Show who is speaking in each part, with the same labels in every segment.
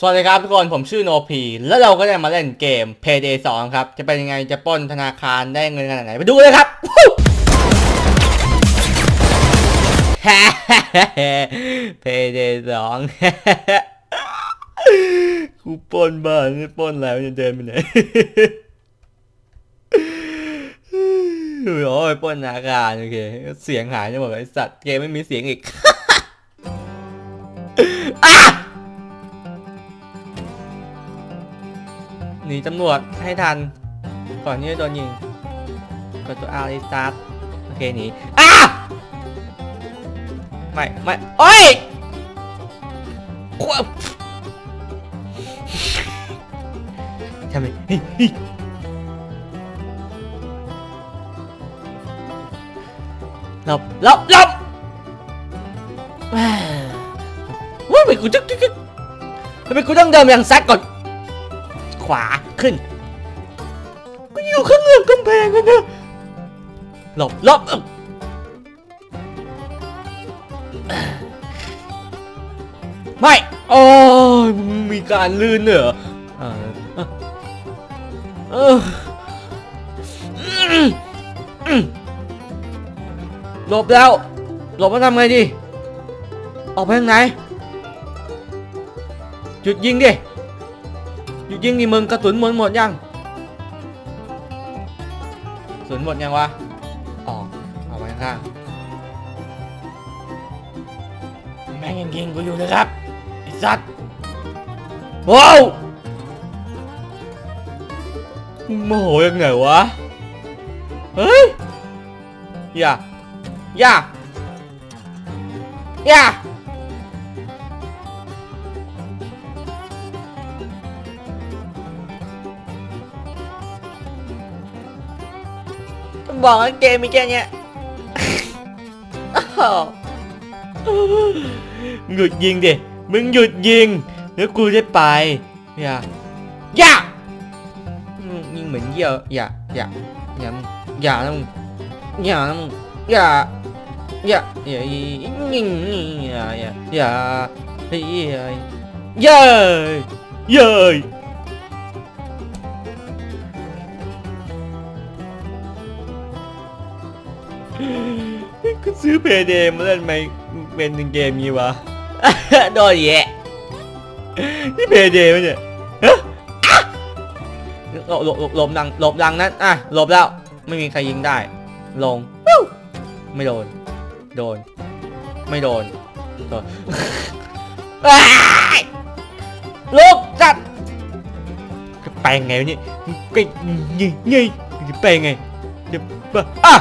Speaker 1: สวัสดีครับทุกคนผมชื่อโนพีแล้วเราก็ได้มาเล่นเกม Payday 2 ครับ จะเป็นยังไงจะป้นธนาคารได้เงินขนาดไหน ไปดูเลยครับ Payday 2 กูป้นบ้านนี่ป้นแล้วจะเดินไปไหนโอ้ยป้นธนาคารโอเค เสียงหายจะหมดเลยไอสัตว์เกมไม่มีเสียงอีกอะ นีตำรวจให้ทัน ก่อนที่จะโดนยิงกดตัว R รีสตาร์ทโอเคหนีอ้าไม่ไม่โอ้ยควบทำไมเฮ้ยเฮ้ยหลบหลบหลบแหม่ว้ายทำไมกูจะทำไมกูต้องเดินอย่างซัดก่อน ขวาขึ้นก็อยู่ข้างหลังกำแพงนะหลบหลบเอิ่มไม่โอ้ยมีการลื่นเหรอเออหลบแล้ว หลบมาทำไงดี ออกไปทางไหนหยุดยิงดิ หยุดยิงดิมึงกระสุนหมดหมดยังกระสุนหมดยังวะออกเอาไว้ข้างๆแม่งยังยิงกูอยู่เลยครับไอ้สัตว์ว้าวโมโหยังไงวะ เฮ้ย อย่า อย่า อย่า บอกว่าเกมมีแค่เนี้ยหยุดยิงดิ มึงหยุดยิง แล้วกูได้ไป อย่า อย่ายิงเหมือนเยี่ยวอย่า อย่า อย่ามึงอย่านะมึงอย่านะมึงอย่า อย่า อย่ายิงอย่า อย่า อย่าเฮ้ยเย้ยเก็ซื้อเพย์เดย์มาเล่นไหมเป็นเกมนี้วะโดนแย่นี่เพย์เดย์มั้เนี่ยฮะอะหลบหลบหลบหลบดังหลบดังนั้นอะหลบแล้วไม่มีใครยิงได้ ลงปิ้วไม่โดน โดน ไม่โดน โดนอ้ายลุกจัดจะไปไงวะเนี่ยไปยิงยิงจะไปไงจะไปอะ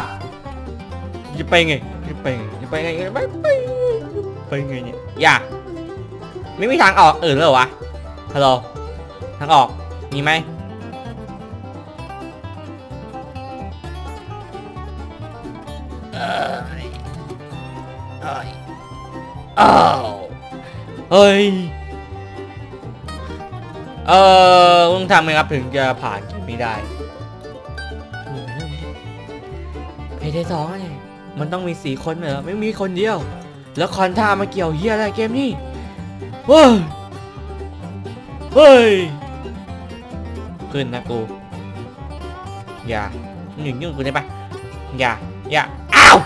Speaker 1: จะไปไงจะไปไงจะไปไงไปไปไปไงเนี่ยอย่าไม่มีทางออกอื่นเลยเหรอวะฮัลโหลทางออกมีไหมเอ้ยเออเฮ้ย เออต้องทำไงครับถึงจะผ่านเกมนี้ได้เพย์เดสองไง มันต้องมีสี่คนเหรอไม่มีคนเดียว แล้วคอนท่ามาเกี่ยวเฮียอะไรเกมนี้เฮ้ยเฮ้ยขึ้นนะกูอย่าหนึ่งยุ่งกูได้ปะอย่าอย่าอ้าว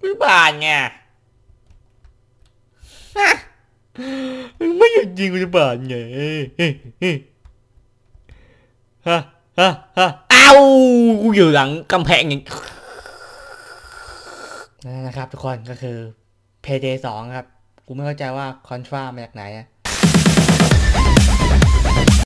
Speaker 1: ไม่บานไง ฮะมึงไม่หยุดยิงกูจะบาดไงฮะฮะฮะอ้าวกูอยู่หลังกำแพงอย่างนั่นนะครับทุกคนก็คือ Payday 2 ครับ กูไม่เข้าใจว่าคอนทรามาจากไหนอะ